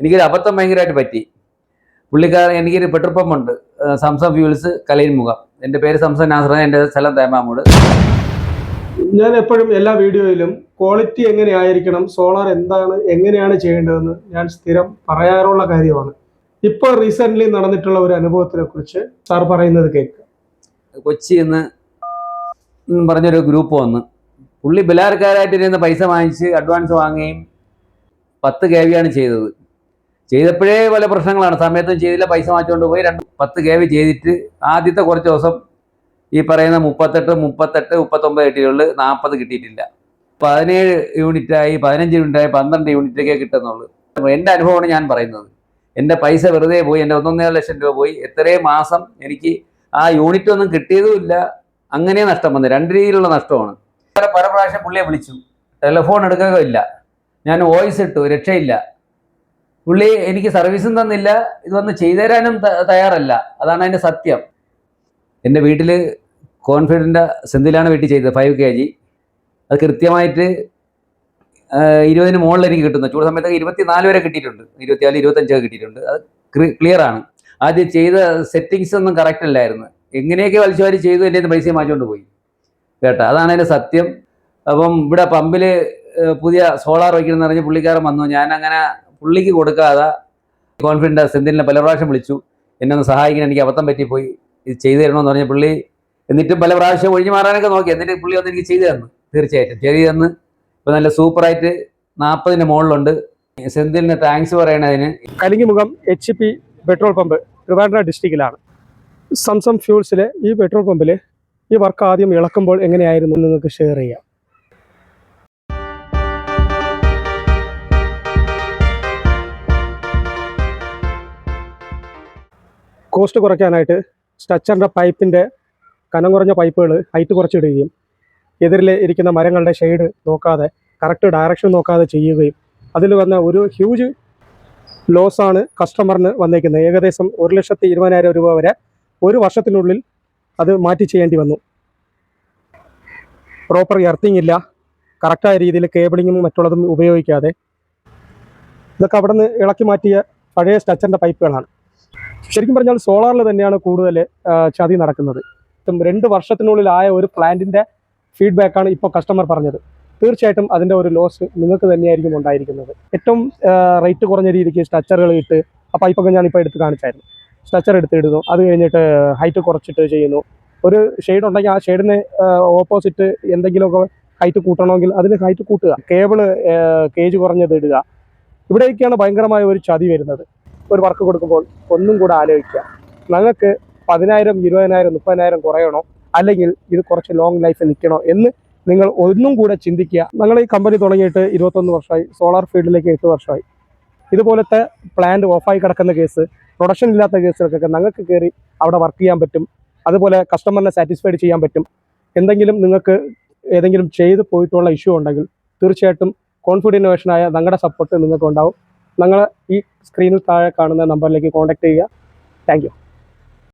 എനിക്കൊരു അബദ്ധം ഭയങ്കരമായിട്ട് പറ്റി. പുള്ളിക്കാരൻ എനിക്കൊരു പെട്രോൾ പമ്പുണ്ട് സംസം ഫ്യൂൾസ് കലയിൻമുഖം എന്റെ പേര് സംസം നാസർ എന്റെ സ്ഥലം തേമാമൂട്. ഞാൻ എപ്പോഴും എല്ലാ വീഡിയോയിലും ക്വാളിറ്റി എങ്ങനെയായിരിക്കണം സോളാർ എന്താണ് എങ്ങനെയാണ് ചെയ്യേണ്ടതെന്ന് ഞാൻ സ്ഥിരം പറയാറുള്ള കാര്യമാണ്. ഇപ്പോൾ റീസെന്റ്ലി നടന്നിട്ടുള്ള ഒരു അനുഭവത്തിനെ കുറിച്ച് സാർ പറയുന്നത് കേൾക്കുക കൊച്ചി എന്ന് പറഞ്ഞൊരു ഗ്രൂപ്പ് വന്ന്. പുള്ളി ബലാർക്കാരായിട്ട് ഇരുന്ന് പൈസ വാങ്ങിച്ച് അഡ്വാൻസ് വാങ്ങുകയും പത്ത് കെ വിയാണ് ചെയ്തത്. ചെയ്തപ്പോഴേ പല പ്രശ്നങ്ങളാണ്. സമയത്തും ചെയ്തില്ല പൈസ മാറ്റിക്കൊണ്ട് പോയി. രണ്ട് പത്ത് കെ വി ചെയ്തിട്ട് ആദ്യത്തെ കുറച്ച് ദിവസം ഈ പറയുന്ന മുപ്പത്തെട്ട് മുപ്പത്തെട്ട് മുപ്പത്തൊമ്പത് കിട്ടിയുള്ളൂ നാൽപ്പത് കിട്ടിയിട്ടില്ല. പതിനേഴ് യൂണിറ്റായി പതിനഞ്ച് യൂണിറ്റായി പന്ത്രണ്ട് യൂണിറ്റൊക്കെ കിട്ടുന്നുള്ളൂ. എന്റെ അനുഭവമാണ് ഞാൻ പറയുന്നത്. എന്റെ പൈസ വെറുതെ പോയി എന്റെ ഒന്നൊന്നര ലക്ഷം രൂപ പോയി. എത്രയും മാസം എനിക്ക് ആ യൂണിറ്റ് ഒന്നും കിട്ടിയതുമില്ല. അങ്ങനെ നഷ്ടം വന്നു. രണ്ട് രീതിയിലുള്ള നഷ്ടമാണ്. പല പ്രാവശ്യം പുള്ളിയെ വിളിച്ചു. ടെലിഫോൺ എടുക്കുകയില്ല ഞാൻ വോയിസ് ഇട്ടു രക്ഷയില്ല. പുള്ളി എനിക്ക് സർവീസും തന്നില്ല ഇത് ചെയ്തു തരാനും തയ്യാറല്ല. അതാണ് അതിന്റെ സത്യം. എന്റെ വീട്ടിൽ കോൺഫിഡന്റ് സെന്തിലാണ് വീട്ടിൽ ചെയ്തത് ഫൈവ് കെ ജി അത് കൃത്യമായിട്ട് ഇരുപതിന് മുകളിൽ എനിക്ക് കിട്ടുന്നു. ചൂട് സമയത്തൊക്കെ ഇരുപത്തിനാല് വരെ കിട്ടിയിട്ടുണ്ട്. ഇരുപത്തിനാല് ഇരുപത്തഞ്ചൊക്കെ കിട്ടിയിട്ടുണ്ട്. അത് ക്ലിയർ ആണ്. ആദ്യം ചെയ്ത സെറ്റിങ്സ് ഒന്നും കറക്റ്റ് അല്ലായിരുന്നു. എങ്ങനെയൊക്കെ വലിച്ചുവാരി ചെയ്തു എന്റെ പൈസ മാറ്റിക്കൊണ്ട് പോയി. കേട്ടോ? അതാണ് അതിന്റെ സത്യം. അപ്പം ഇവിടെ പമ്പിൽ പുതിയ സോളാർ വയ്ക്കണമെന്ന് പറഞ്ഞ് പുള്ളിക്കാരൻ വന്നു. ഞാൻ അങ്ങനെ പുള്ളിക്ക് കൊടുക്കാതെ കോൺഫിഡന്റ് സെന്തിലിനെ പല പ്രാവശ്യം വിളിച്ചു. എന്നെ ഒന്ന് സഹായിക്കാൻ എനിക്ക് അബദ്ധം പറ്റിപ്പോയി. ഇത് ചെയ്തു തരണമെന്ന് പറഞ്ഞ പുള്ളി എന്നിട്ടും പല പ്രാവശ്യം ഒഴിഞ്ഞു മാറാനൊക്കെ നോക്കി. എന്നിട്ട് പുള്ളി ഒന്ന് എനിക്ക് ചെയ്തു തന്നു. തീർച്ചയായിട്ടും ചെയ്തു തന്ന്. ഇപ്പം നല്ല സൂപ്പറായിട്ട് നാൽപ്പതിന്റെ മുകളിലുണ്ട് സെന്തിലിന് thanks പറയണതിന്. Kalingimukham H P petrol pump ട്രിവാൻഡ്ര ഡിസ്ട്രിക്റ്റിലാണ് സംസം ഫ്യൂൾസിലെ ഈ പെട്രോൾ പമ്പിൽ ഈ വർക്ക് ആദ്യം ഇളക്കുമ്പോൾ എങ്ങനെയായിരുന്നു നിങ്ങൾക്ക് ഷെയർ ചെയ്യാം. കോസ്റ്റ് കുറയ്ക്കാനായിട്ട് സ്ട്രക്ചറിന്റെ പൈപ്പിന്റെ കനം കുറഞ്ഞ പൈപ്പുകൾ ഹൈറ്റ് കുറച്ചിടുകയും എതിരിൽ ഇരിക്കുന്ന മരങ്ങളുടെ ഷെയ്ഡ് നോക്കാതെ കറക്റ്റ് ഡയറക്ഷൻ നോക്കാതെ ചെയ്യുകയും അതിൽ വന്ന ഒരു ഹ്യൂജ് ലോസാണ് കസ്റ്റമറിന് വന്നേക്കുന്നത്. ഏകദേശം ഒരു ലക്ഷത്തി ഇരുപതിനായിരം രൂപ വരെ ഒരു വർഷത്തിനുള്ളിൽ അത് മാറ്റി ചെയ്യേണ്ടി വന്നു. പ്രോപ്പർ എർത്തിങ് ഇല്ല. കറക്റ്റായ രീതിയിൽ കേബിളിങ്ങും മറ്റുള്ളതും ഉപയോഗിക്കാതെ ഇതൊക്കെ അവിടെ നിന്ന് ഇളക്കി മാറ്റിയ പഴയ സ്ട്രച്ചറിന്റെ പൈപ്പുകളാണ്. ശരിക്കും പറഞ്ഞാൽ സോളാറിൽ തന്നെയാണ് കൂടുതൽ ചതി നടക്കുന്നത്. രണ്ട് വർഷത്തിനുള്ളിലായ ഒരു പ്ലാന്റിന്റെ ഫീഡ്ബാക്കാണ് ഇപ്പോൾ കസ്റ്റമർ പറഞ്ഞത്. തീർച്ചയായിട്ടും അതിന്റെ ഒരു ലോസ് നിങ്ങൾക്ക് തന്നെയായിരിക്കും ഉണ്ടായിരിക്കുന്നത്. ഏറ്റവും റേറ്റ് കുറഞ്ഞ രീതിക്ക് സ്ട്രക്ചറുകൾ ഇട്ട് ആ പൈപ്പൊക്കെ ഞാനിപ്പോൾ എടുത്ത് കാണിച്ചായിരുന്നു. സ്ട്രക്ചർ എടുത്തിടുന്നു. അത് കഴിഞ്ഞിട്ട് ഹൈറ്റ് കുറച്ചിട്ട് ചെയ്യുന്നു. ഒരു ഷെയ്ഡ് ഉണ്ടെങ്കിൽ ആ ഷെയ്ഡിന് ഓപ്പോസിറ്റ് എന്തെങ്കിലുമൊക്കെ ഹൈറ്റ് കൂട്ടണമെങ്കിൽ അതിന് ഹൈറ്റ് കൂട്ടുക. കേബിൾ കേജ് കുറഞ്ഞത് ഇടുക. ഇവിടേക്കാണ് ഭയങ്കരമായ ഒരു ചതി വരുന്നത്. ഒരു വർക്ക് കൊടുക്കുമ്പോൾ ഒന്നും കൂടെ ആലോചിക്കുക. ഞങ്ങൾക്ക് പതിനായിരം ഇരുപതിനായിരം മുപ്പതിനായിരം കുറയണോ? അല്ലെങ്കിൽ ഇത് കുറച്ച് ലോങ് ലൈഫ് നിൽക്കണോ എന്ന് നിങ്ങൾ ഒന്നും കൂടെ ചിന്തിക്കുക. ഞങ്ങൾ ഈ കമ്പനി തുടങ്ങിയിട്ട് ഇരുപത്തൊന്ന് വർഷമായി. സോളാർ ഫീൽഡിലേക്ക് എട്ട് വർഷമായി. ഇതുപോലത്തെ പ്ലാന്റ് ഓഫായി കിടക്കുന്ന കേസ് പ്രൊഡക്ഷൻ ഇല്ലാത്ത കേസുകൾക്കൊക്കെ ഞങ്ങൾക്ക് കയറി അവിടെ വർക്ക് ചെയ്യാൻ പറ്റും. അതുപോലെ കസ്റ്റമറിനെ സാറ്റിസ്ഫൈഡ് ചെയ്യാൻ പറ്റും. എന്തെങ്കിലും നിങ്ങൾക്ക് ഏതെങ്കിലും ചെയ്ത് പോയിട്ടുള്ള ഇഷ്യൂ ഉണ്ടെങ്കിൽ തീർച്ചയായിട്ടും കോൺഫിഡ് ഇന്നോവേഷനായ ഞങ്ങളുടെ സപ്പോർട്ട് നിങ്ങൾക്ക് ഉണ്ടാവും. ഞങ്ങൾ ഈ സ്ക്രീനിൽ താഴെ കാണുന്ന നമ്പറിലേക്ക് കോൺടാക്ട് ചെയ്യുക. താങ്ക്